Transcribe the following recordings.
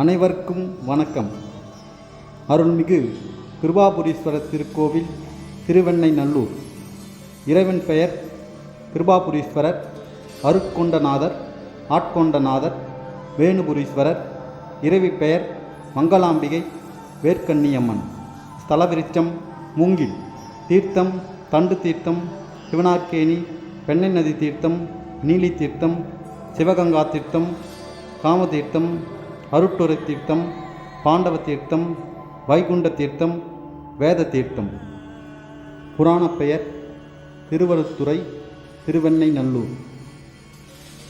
அனைவருக்கும் வணக்கம். அருள்மிகு கிருபாபுரீஸ்வரர் திருக்கோவில் திருவெண்ணெய்நல்லூர் இறைவன் பெயர் கிருபாபுரீஸ்வரர் அருட்கொண்டநாதர் ஆட்கொண்டநாதர் வேணுபுரீஸ்வரர். இறைவி பெயர் மங்களாம்பிகை வேர்க்கண்ணியம்மன் ஸ்தலவிருச்சம் மூங்கில் தீர்த்தம் தண்டு தீர்த்தம் சிவனார்கேணி பெண்ணை நதி தீர்த்தம் நீலி தீர்த்தம் சிவகங்கா தீர்த்தம் காமதீர்த்தம் அருட்டுரை தீர்த்தம் பாண்டவ தீர்த்தம் வைகுண்ட தீர்த்தம் வேத தீர்த்தம் புராணப் பெயர் திருவருத்துறை திருவெண்ணெய்நல்லூர்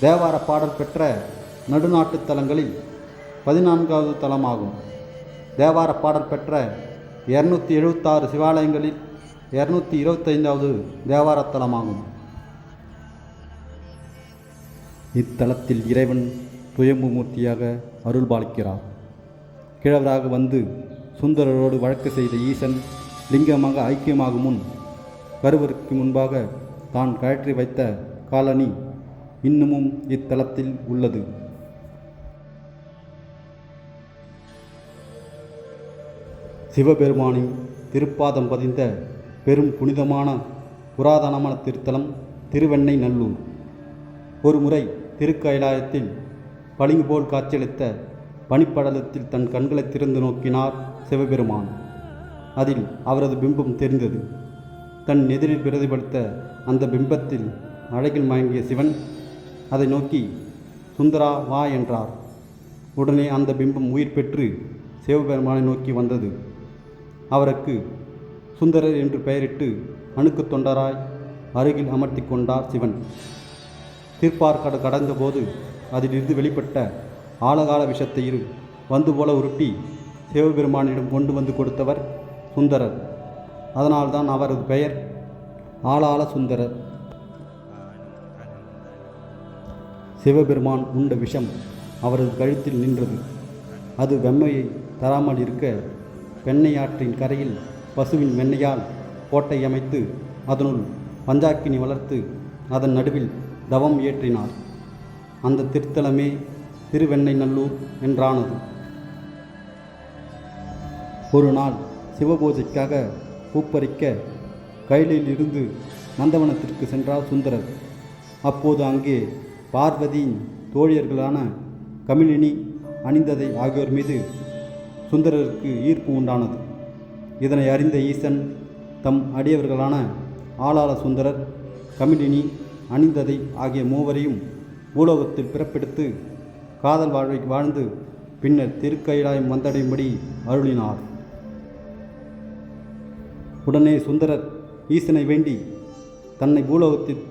தேவார பாடல் பெற்ற நடுநாட்டுத் தலங்களில் பதினான்காவது தலமாகும். தேவார பாடல் பெற்ற இரநூத்தி எழுபத்தாறு சிவாலயங்களில் இரநூத்தி இருபத்தைந்தாவது தேவார தலமாகும். இத்தலத்தில் இறைவன் துயம்பு மூர்த்தியாக அருள்பாலிக்கிறார். கிழவராக வந்து சுந்தரரோடு வழக்கு செய்த ஈசன் லிங்கமாக ஐக்கியமாகும் முன் கருவருக்கு முன்பாக தான் கழற்றி வைத்த காலனி இன்னமும் இத்தலத்தில் உள்ளது. சிவபெருமானின் திருப்பாதம் பதிந்த பெரும் புனிதமான புராதனமான திருத்தலம் திருவெண்ணை நல்லூர். ஒருமுறை திருக்கயிலாயத்தில் பளிங்கு போல் காட்சியளித்த பனிப்படலத்தில் தன் கண்களை திறந்து நோக்கினார் சிவபெருமான். அதில் அவரது பிம்பம் தெரிந்தது. தன் எதிரில் பிரதிபலித்த அந்த பிம்பத்தில் அழகில் மயங்கிய சிவன் அதை நோக்கி சுந்தரா வா என்றார். உடனே அந்த பிம்பம் உயிர் பெற்று சிவபெருமானை நோக்கி வந்தது. அவருக்கு சுந்தரர் என்று பெயரிட்டு அணுக்கு தொண்டராய் அருகில் அமர்த்தி கொண்டார் சிவன். தீர்ப்பார்கடல் கடந்தபோது அதிலிருந்து வெளிப்பட்ட ஆழகால விஷத்தை இரு வந்து போல உருட்டி சிவபெருமானிடம் கொண்டு வந்து கொடுத்தவர் சுந்தரர். அதனால்தான் அவரது பெயர் ஆளாள சுந்தரர். சிவபெருமான் உண்ட விஷம் அவரது கழுத்தில் நின்றது. அது வெம்மையை தராமல் இருக்க வெண்ணையாற்றின் கரையில் பசுவின் வெண்ணையால் கோட்டை அமைத்து அதனுள் பஞ்சாக்கினி வளர்த்து அதன் நடுவில் தவம் இயற்றினார் அந்த திருத்தலமே திருவெண்ணைநல்லூர் என்றானது. ஒரு நாள் சிவபூஜைக்காக பூப்பறிக்க கைலில் இருந்து நந்தவனத்திற்கு சென்றார் சுந்தரர். அப்போது அங்கே பார்வதியின் தோழியர்களான கமிலினி அணிந்ததை ஆகியோர் மீது சுந்தரருக்கு ஈர்ப்பு உண்டானது. இதனை அறிந்த ஈசன் தம் அடியவர்களான ஆளாள சுந்தரர் கமிலினி அணிந்ததை ஆகிய மூவரையும் பூலோகத்தில் பிறப்பெடுத்து காதல் வாழ்வை வாழ்ந்து பின்னர் திருக்கயிலாயம் வந்தடையும்படி அருளினார். உடனே சுந்தரர் ஈசனை வேண்டி தன்னை பூலோகத்தில்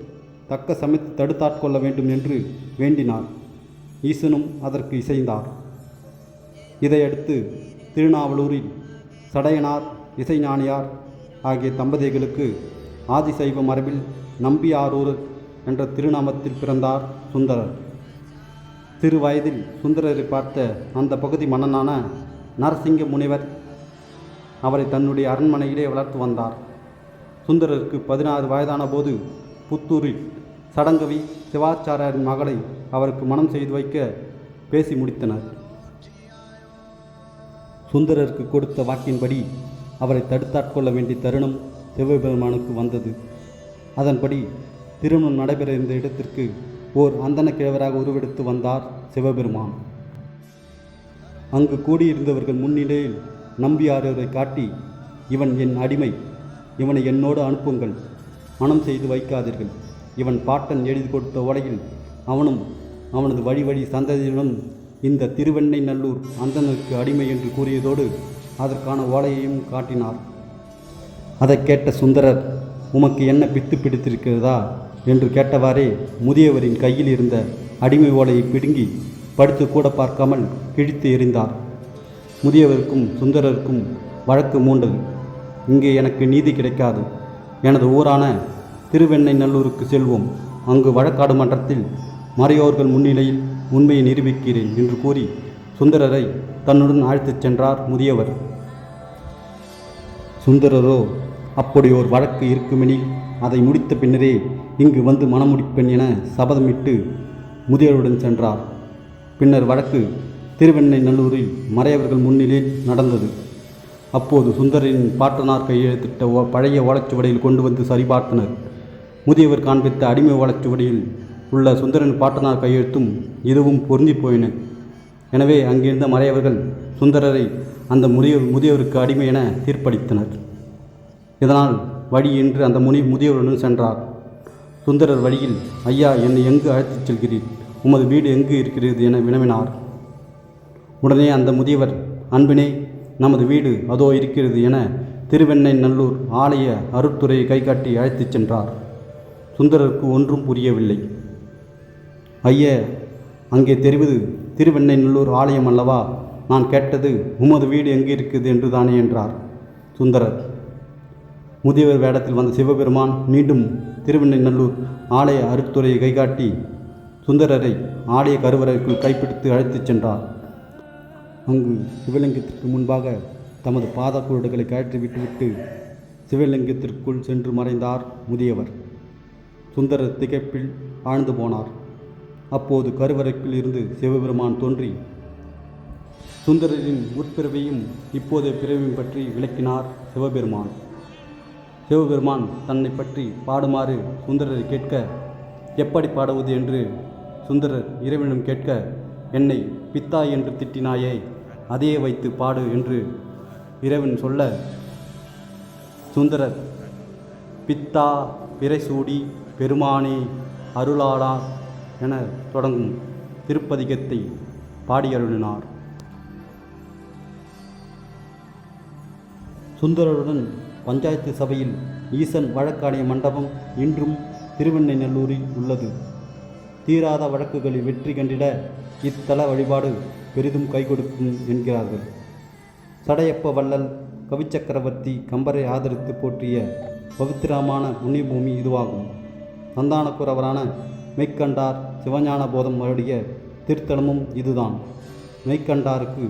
தக்க சமைத்து தடுத்தாட்கொள்ள வேண்டும் என்று வேண்டினார். ஈசனும் அதற்கு இசைந்தார். இதையடுத்து திருநாவலூரில் சடையனார் இசைஞானியார் ஆகிய தம்பதிகளுக்கு ஆதிசைவ மரபில் நம்பியாரூர் என்ற திருநாமத்தில் பிறந்தார் சுந்தரர். சிறு வயதில் சுந்தரரை பார்த்த அந்த பகுதி மன்னனான நரசிங்க முனிவர் அவரை தன்னுடைய அரண்மனையிலே வளர்த்து வந்தார். சுந்தரருக்கு பதினாறு வயதான போது புத்தூரில் சடங்கவி சிவாச்சாரியாரின் மகளை அவருக்கு மனம் செய்து வைக்க பேசி முடித்தனர். சுந்தரருக்கு கொடுத்த வாக்கின்படி அவரை தடுத்தாட்கொள்ள வேண்டிய தருணம் சிவபெருமானுக்கு வந்தது. அதன்படி திருமணம் நடைபெற இருந்த இடத்திற்கு ஓர் அந்தன கிழவராக உருவெடுத்து வந்தார் சிவபெருமான். அங்கு கூடியிருந்தவர்கள் முன்னிலையில் நம்பியாரரை காட்டி இவன் என் அடிமை இவனை என்னோடு அனுப்புங்கள் மனம் செய்து வைக்காதீர்கள். இவன் பாட்டன் எழுதி கொடுத்த ஓலையில் அவனும் அவனது வழி வழி சந்ததியுடன் இந்த திருவெண்ணை நல்லூர் அந்தனருக்கு அடிமை என்று கூறியதோடு அதற்கான ஓலையையும் காட்டினார். அதை கேட்ட சுந்தரர் உமக்கு என்ன பித்து பிடித்திருக்கிறதா? என்று கேட்டவாறே முதியவரின் கையில் இருந்த அடிமை ஓலையை பிடுங்கி படுத்து கூட பார்க்காமல் கிழித்து எறிந்தார். முதியவருக்கும் சுந்தரருக்கும் வழக்கு மூண்டது இங்கே எனக்கு நீதி கிடைக்காது. எனது ஊரான திருவெண்ணெய்நல்லூருக்கு செல்வோம். அங்கு வழக்காடு மன்றத்தில் மறையோர்கள் முன்னிலையில் உண்மையை நிரூபிக்கிறேன் என்று கூறி சுந்தரரை தன்னுடன் அழைத்துச் சென்றார் முதியவர். சுந்தரரோ அப்படி ஒரு வழக்கு இருக்குமெனில் அதை முடித்த பின்னரே இங்கு வந்து மணமுடிப்பெண் என சபதமிட்டு முதியவருடன் சென்றார். பின்னர் வழக்கு திருவெண்ணை நல்லூரில் மறையவர்கள் முன்னிலையில் நடந்தது. அப்போது சுந்தரின் பாட்டனார் கையெழுத்திட்ட ஓ- பழைய ஓலைச்சுவடியில் கொண்டு வந்து சரிபார்த்தனர். முதியவர் காண்பித்த அடிமை ஓலைச்சுவடியில் உள்ள சுந்தரன் பாட்டனார் கையெழுத்தும் இதுவும் பொருந்தி போயின. எனவே அங்கிருந்த மறையவர்கள் சுந்தரரை அந்த முதிய முதியவருக்கு அடிமை என தீர்ப்பளித்தனர். இதனால் வழி என்று அந்த முனி முதியவருடன் சென்றார். சுந்தரர் வழியில் ஐயா என்னை எங்கு அழைத்துச் செல்கிறீர்? உமது வீடு எங்கு இருக்கிறது? என வினவினார். உடனே அந்த முதியவர் அன்பினே நமது வீடு அதோ இருக்கிறது என திருவெண்ணை நல்லூர் ஆலய அருட்துறையை கைகாட்டி அழைத்துச் சென்றார். சுந்தரருக்கு ஒன்றும் புரியவில்லை. ஐய அங்கே தெரிவது திருவெண்ணை நல்லூர் ஆலயம் அல்லவா? நான் கேட்டது உமது வீடு எங்கே இருக்குது? என்று தானே என்றார் சுந்தரர். முதியவர் வேடத்தில் வந்த சிவபெருமான் மீண்டும் திருவெண்ணநல்லூர் ஆலய அருத்துறையை கைகாட்டி சுந்தரரை ஆலய கருவறைக்குள் கைப்பிடித்து அழைத்துச் சென்றார். அங்கு சிவலிங்கத்திற்கு முன்பாக தமது பாதக்குருடுகளை கழற்றி விட்டுவிட்டு சிவலிங்கத்திற்குள் சென்று மறைந்தார் முதியவர். சுந்தரர் திகைப்பில் ஆழ்ந்து போனார். அப்போது கருவறைக்குள் இருந்து சிவபெருமான் தோன்றி சுந்தரரின் உட்பிறவையும் இப்போதைய பிறவையும் பற்றி விளக்கினார் சிவபெருமான். சிவபெருமான் தன்னை பற்றி பாடுமாறு சுந்தரரை கேட்க எப்படி பாடுவது என்று சுந்தரர் இறைவனிடம் கேட்க என்னை பித்தா என்று திட்டினாயே அதையே வைத்து பாடு என்று இறைவன் சொல்ல சுந்தரர் பித்தா பிறைசூடி பெருமானே அருளாளார் என தொடங்கும் திருப்பதிகத்தை பாடியருளினார் சுந்தரருடன் பஞ்சாயத்து சபையில் ஈசன் வழக்காணிய மண்டபம் இன்றும் திருவெண்ணெய்நல்லூரில் உள்ளது. தீராத வழக்குகளில் வெற்றி கண்டிட இத்தல வழிபாடு பெரிதும் கை கொடுக்கும் என்கிறார்கள். சடையப்ப வள்ளல் கவிச்சக்கரவர்த்தி கம்பரை ஆதரித்து போற்றிய பவித்திரமான புண்ணியபூமி இதுவாகும். சந்தானக்குறவரான மெய்க்கண்டார் சிவஞான போதம் வருடைய திருத்தலமும் இதுதான். மெய்க்கண்டாருக்கு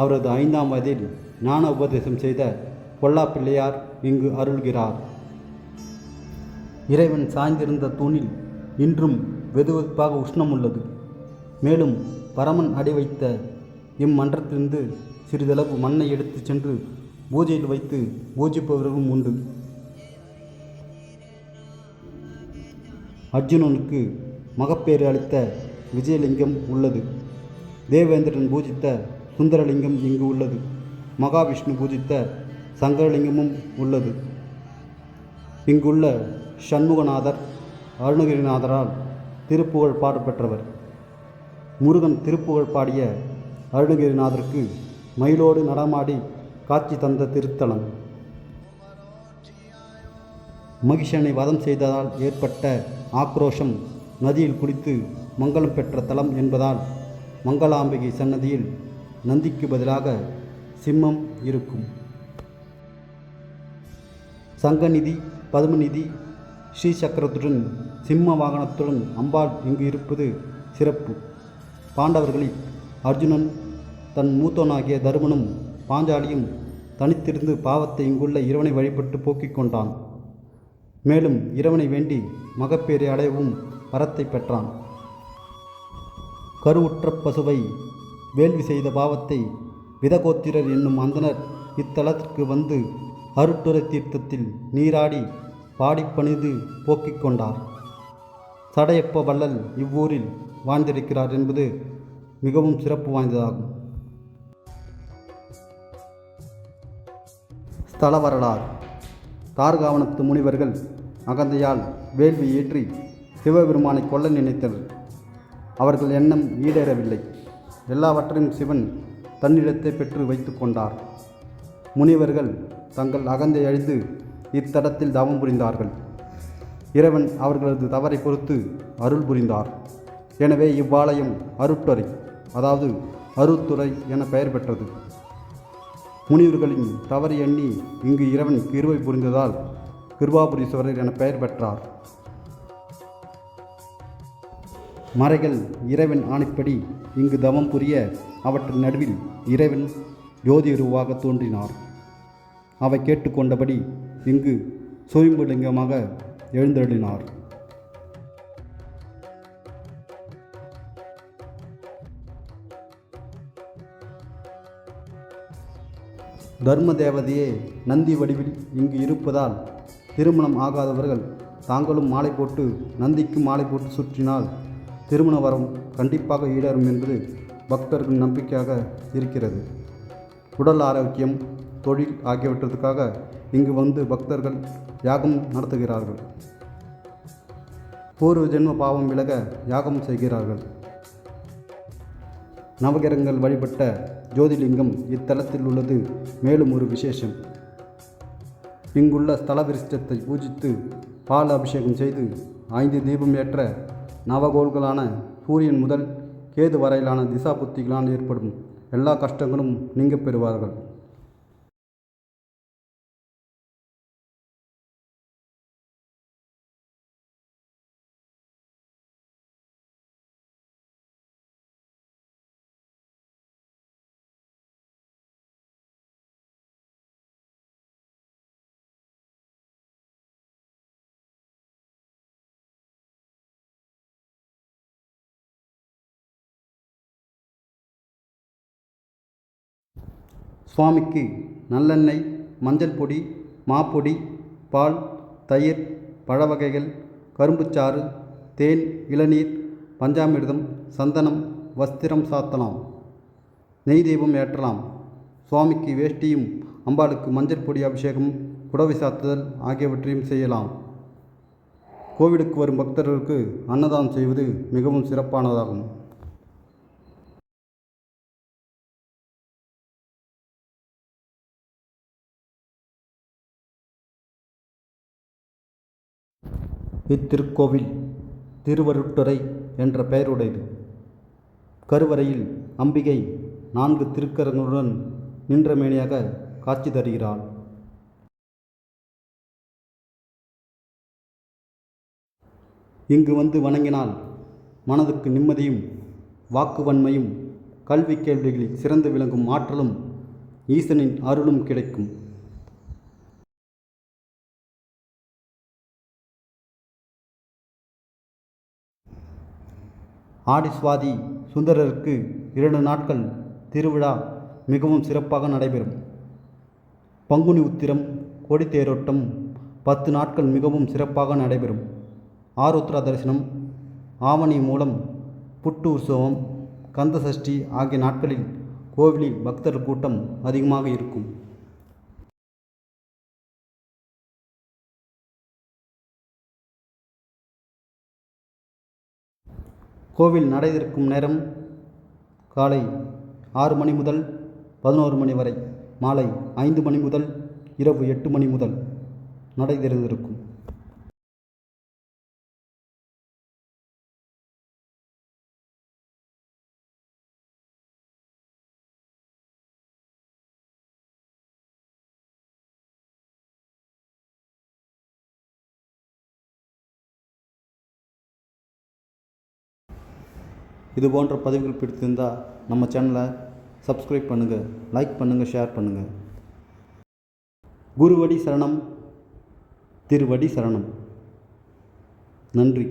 அவரது ஐந்தாம் வயதில் ஞான உபதேசம் செய்த பொல்லாப்பிள்ளையார் இங்கு அருள்கிறார். இறைவன் சாய்ந்திருந்த தூணில் இன்றும் வெதுவெதுப்பாக உஷ்ணம் உள்ளது மேலும் பரமன் அடி வைத்த இம்மன்றத்திலிருந்து சிறிதளவு மண்ணை எடுத்து சென்று பூஜையில் வைத்து பூஜிப்பவர்களும் உண்டு. அர்ஜுனனுக்கு மகப்பேறு அளித்த விஜயலிங்கம் உள்ளது. தேவேந்திரன் பூஜித்த சுந்தரலிங்கம் இங்கு உள்ளது. மகாவிஷ்ணு பூஜித்த சங்கரலிங்கமும் உள்ளது. இங்குள்ள சண்முகநாதர் அருணகிரிநாதரால் திருப்புகழ் பாடப்பெற்றவர் முருகன் திருப்புகழ் பாடிய அருணகிரிநாதருக்கு மயிலோடு நடமாடி காட்சி தந்த திருத்தலம். மகிஷனை வதம் செய்ததால் ஏற்பட்ட ஆக்ரோஷம் நதியில் குளித்து மங்களம் பெற்ற தலம் என்பதால் மங்களாம்பிகை சன்னதியில் நந்திக்கு பதிலாக சிம்மம் இருக்கும். சங்கநிதி பதுமநிதி ஸ்ரீ சக்கரத்துடன் சிம்ம வாகனத்துடன் அம்பாள் இங்கு இருப்பது சிறப்பு. பாண்டவர்களில் அர்ஜுனன் தன் மூத்தோனாகிய தருமனும் பாஞ்சாலியும் தனித்திருந்து பாவத்தை இங்குள்ள இறைவனை வழிபட்டு போக்கிக் கொண்டான். மேலும் இறைவனை வேண்டி மகப்பேரை அடையவும் வரத்தை பெற்றான். கருவுற்ற பசுவை வேள்வி செய்த பாவத்தை விதகோத்திரர் என்னும் அந்தனர் இத்தலத்திற்கு வந்து அருட்டுரை தீர்த்தத்தில் நீராடி பாடிப்பணிந்து போக்கிக் கொண்டார். சடையப்ப வள்ளல் இவ்வூரில் வாழ்ந்திருக்கிறார் என்பது மிகவும் சிறப்பு வாய்ந்ததாகும். ஸ்தல வரலாறு. தார்காவனத்து முனிவர்கள் அகந்தையால் வேள்வி ஏற்றி சிவபெருமானை கொல்ல நினைத்தனர். அவர்கள் எண்ணம் ஈடேறவில்லை. எல்லாவற்றையும் சிவன் தன்னிடத்தை பெற்று வைத்து கொண்டார். முனிவர்கள் தங்கள் அகந்தை அழிந்து இத்தடத்தில் தவம் புரிந்தார்கள். இறைவன் அவர்களது தவறை பொறுத்து அருள் புரிந்தார். எனவே இவ்வாலயம் அருட்டுறை அதாவது அருத்துறை என பெயர் பெற்றது. முனிவர்களின் தவறு எண்ணி இங்கு இறைவன் கிருவை புரிந்ததால் கிருபாபுரீஸ்வரர் என பெயர் பெற்றார். மறைகள் இறைவன் ஆணைப்படி இங்கு தவம் புரிய அவற்றின் நடுவில் இறைவன் ஜோதி உருவாக தோன்றினார். அவை கேட்டுக்கொண்டபடி இங்கு சோயம்புலிங்கமாக எழுந்தருளினார். தர்ம தேவதையே நந்தி வடிவில் இங்கு இருப்பதால் திருமணம் ஆகாதவர்கள் தாங்களும் மாலை போட்டு நந்திக்கு மாலை போட்டு சுற்றினால் திருமண வரம் கண்டிப்பாக ஈடேறும் என்பது பக்தர்கள் நம்பிக்கையாக இருக்கிறது. உடல் ஆரோக்கியம் தொழில் ஆகியவற்றுக்காக இங்கு வந்து பக்தர்கள் யாகம் நடத்துகிறார்கள். பூர்வ ஜென்ம பாவம் விலக யாகம் செய்கிறார்கள். நவகிரகங்கள் வழிபட்ட ஜோதிலிங்கம் இத்தலத்தில் உள்ளது. மேலும் ஒரு விசேஷம். இங்குள்ள ஸ்தல விருஷ்டத்தை பூஜித்து பால் அபிஷேகம் செய்து ஐந்து தீபம் ஏற்ற நவகோள்களான சூரியன் முதல் கேது வரையிலான திசா புத்திகளால் ஏற்படும் எல்லா கஷ்டங்களும் நீங்க பெறுவார்கள். சுவாமிக்கு நல்லெண்ணெய் மஞ்சள் பொடி மாப்பொடி பால் தயிர் பழ வகைகள் கரும்புச்சாறு தேன் இளநீர் பஞ்சாமிர்தம் சந்தனம் வஸ்திரம் சாத்தலாம். நெய் தீபம் ஏற்றலாம். சுவாமிக்கு வேஷ்டியும் அம்பாளுக்கு மஞ்சள் பொடி அபிஷேகம் புடவை சாத்துதல் ஆகியவற்றையும் செய்யலாம். கோவிலுக்கு வரும் பக்தர்களுக்கு அன்னதானம் செய்வது மிகவும் சிறப்பானதாகும். இத்திருக்கோவில் திருவருட்டுறை என்ற பெயருடையது. கருவறையில் அம்பிகை நான்கு திருக்கரங்களுடன் நின்றமேனியாக காட்சி தருகிறாள். இங்கு வந்து வணங்கினால் மனதுக்கு நிம்மதியும் வாக்குவன்மையும் கல்வி கேள்விகளில் சிறந்து விளங்கும் ஆற்றலும் ஈசனின் அருளும் கிடைக்கும். ஆடி சுவாதி சுந்தரருக்கு இரண்டு நாட்கள் திருவிழா மிகவும் சிறப்பாக நடைபெறும். பங்குனி உத்திரம் கொடித்தேரோட்டம் பத்து நாட்கள் மிகவும் சிறப்பாக நடைபெறும். ஆருத்ரா தரிசனம் ஆவணி மூலம் புட்டு உற்சவம் கந்தசஷ்டி ஆகிய நாட்களில் கோவிலில் பக்தர் கூட்டம் அதிகமாக இருக்கும். கோவில் நடை திறக்கும் நேரம் காலை ஆறு மணி முதல் பதினோரு மணி வரை மாலை ஐந்து மணி முதல் இரவு எட்டு மணி முதல் நடை திறந்திருக்கும். இது போன்ற பதிவுகள் பிடித்திருந்தால் நம்ம சேனலை சப்ஸ்கிரைப் பண்ணுங்கள் லைக் பண்ணுங்கள் ஷேர் பண்ணுங்கள் குருவடி சரணம் திருவடி சரணம். நன்றி.